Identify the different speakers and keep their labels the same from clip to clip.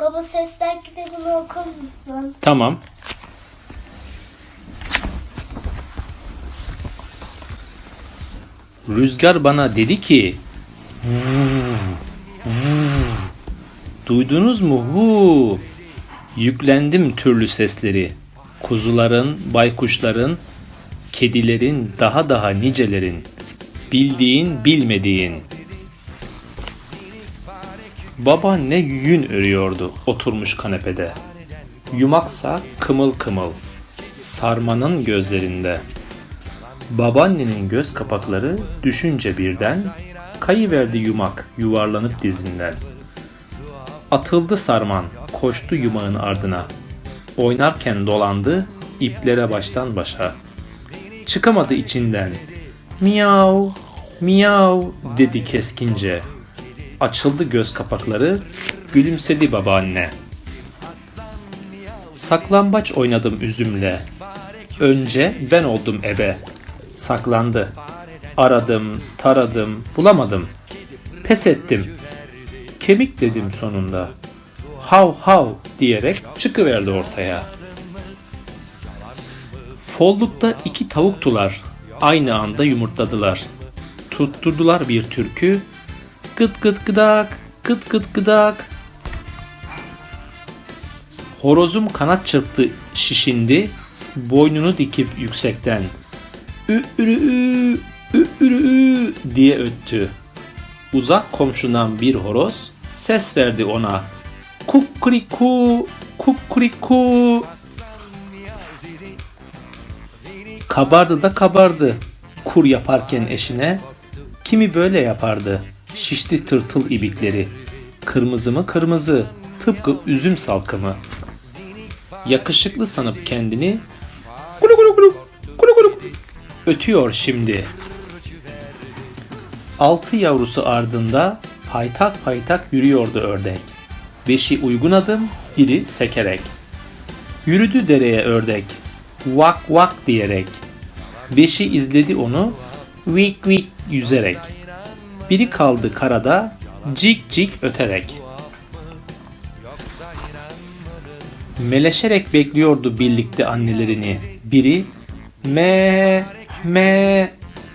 Speaker 1: Baba sesler kitabını okur musun?
Speaker 2: Tamam. Rüzgar bana dedi ki "Vuv, vuv." Duydunuz mu? Hu. Yüklendim türlü sesleri. Kuzuların, baykuşların, kedilerin, daha daha nicelerin. Bildiğin, bilmediğin. Babaanne yün örüyordu oturmuş kanepede. Yumaksa kımıl kımıl. Sarmanın gözlerinde. Babaannenin göz kapakları düşünce birden kayıverdi yumak yuvarlanıp dizinden. Atıldı sarman, koştu yumağın ardına. Oynarken dolandı iplere baştan başa. Çıkamadı içinden. Miyav, miyav dedi keskince. Açıldı göz kapakları, gülümsedi babaanne. Saklambaç oynadım üzümle. Önce ben oldum ebe. Saklandı. Aradım, taradım, bulamadım. Pes ettim. Kemik dedim sonunda. Hav hav diyerek çıkıverdi ortaya. Follukta iki tavuktular. Aynı anda yumurtladılar. Tutturdular bir türkü. Gıt gıt gıdak, gıt gıt gıdak. Horozum kanat çırptı şişindi. Boynunu dikip yüksekten. Ü ürü ü, ü ürü ü diye öttü. Uzak komşudan bir horoz ses verdi ona. Kukuriku, kukuriku. Kabardı da kabardı. Kur yaparken eşine. Kimi böyle yapardı. Şişti tırtıl ibikleri. Kırmızı mı kırmızı. Tıpkı üzüm salkımı. Yakışıklı sanıp kendini kulu kulu kulu, kulu kulu kulu ötüyor şimdi. Altı yavrusu ardında paytak paytak yürüyordu ördek. Beşi uygun adım, biri sekerek. Yürüdü dereye ördek, vak vak diyerek. Beşi izledi onu, vik vik yüzerek. Biri kaldı karada, cik cik öterek. Meleşerek bekliyordu birlikte annelerini. Biri me me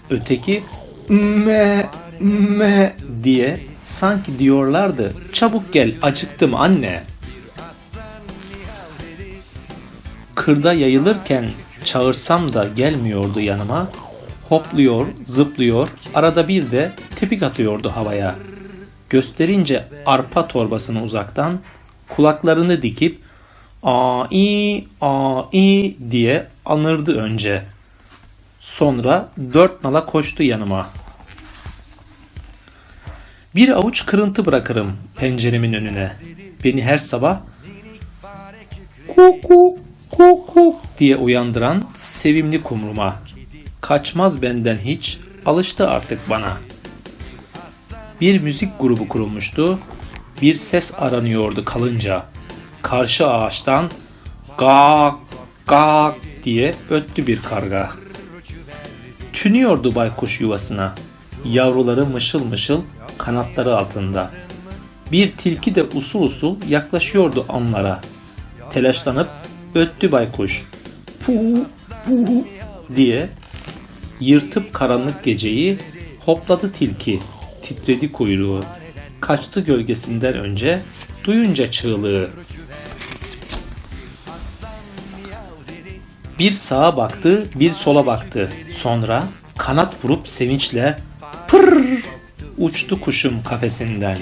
Speaker 2: öteki me me diye sanki diyorlardı. Çabuk gel acıktım anne. Kırda yayılırken çağırsam da gelmiyordu yanıma. Hopluyor, zıplıyor, arada bir de tepik atıyordu havaya. Gösterince arpa torbasını uzaktan kulaklarını dikip ai ai diye anırdı önce. Sonra dört nala koştu yanıma. Bir avuç kırıntı bırakırım penceremin önüne. Beni her sabah kuk kuk kuk kuk diye uyandıran sevimli kumruma. Kaçmaz benden hiç, alıştı artık bana. Bir müzik grubu kurulmuştu. Bir ses aranıyordu kalınca. Karşı ağaçtan gak gak diye öttü bir karga. Tünüyordu baykuş yuvasına. Yavruları mışıl mışıl kanatları altında. Bir tilki de usul usul yaklaşıyordu onlara. Telaşlanıp öttü baykuş. Puhu puhu diye yırtıp karanlık geceyi hopladı tilki. Titredi kuyruğu. Kaçtı gölgesinden önce duyunca çığlığı. Bir sağa baktı, bir sola baktı. Sonra kanat vurup sevinçle pırr uçtu kuşum kafesinden.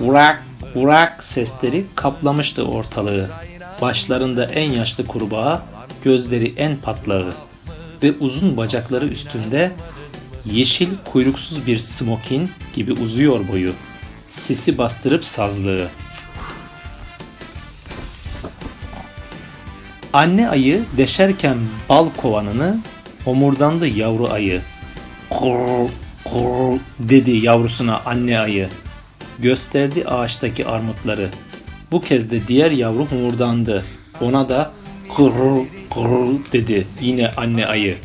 Speaker 2: Vurak vurak sesleri kaplamıştı ortalığı. Başlarında en yaşlı kurbağa, gözleri en patlağı ve uzun bacakları üstünde yeşil kuyruksuz bir smokin gibi uzuyor boyu. Sesi bastırıp sazlığı. Anne ayı deşerken bal kovanını omurdandı yavru ayı. Kur kur dedi yavrusuna anne ayı. Gösterdi ağaçtaki armutları. Bu kez de diğer yavru homurdandı. Ona da kur kur dedi yine anne ayı.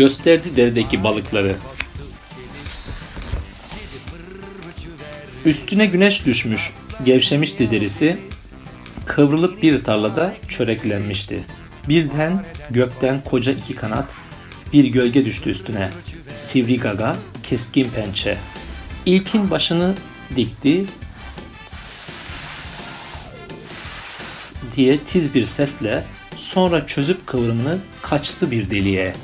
Speaker 2: Gösterdi deredeki balıkları. Üstüne güneş düşmüş, gevşemişti derisi. Kıvrılıp bir tarlada çöreklenmişti. Birden gökten koca iki kanat, bir gölge düştü üstüne. Sivri gaga, keskin pençe. İlkin başını dikti. Diye tiz bir sesle sonra çözüp kıvrımını kaçtı bir deliğe.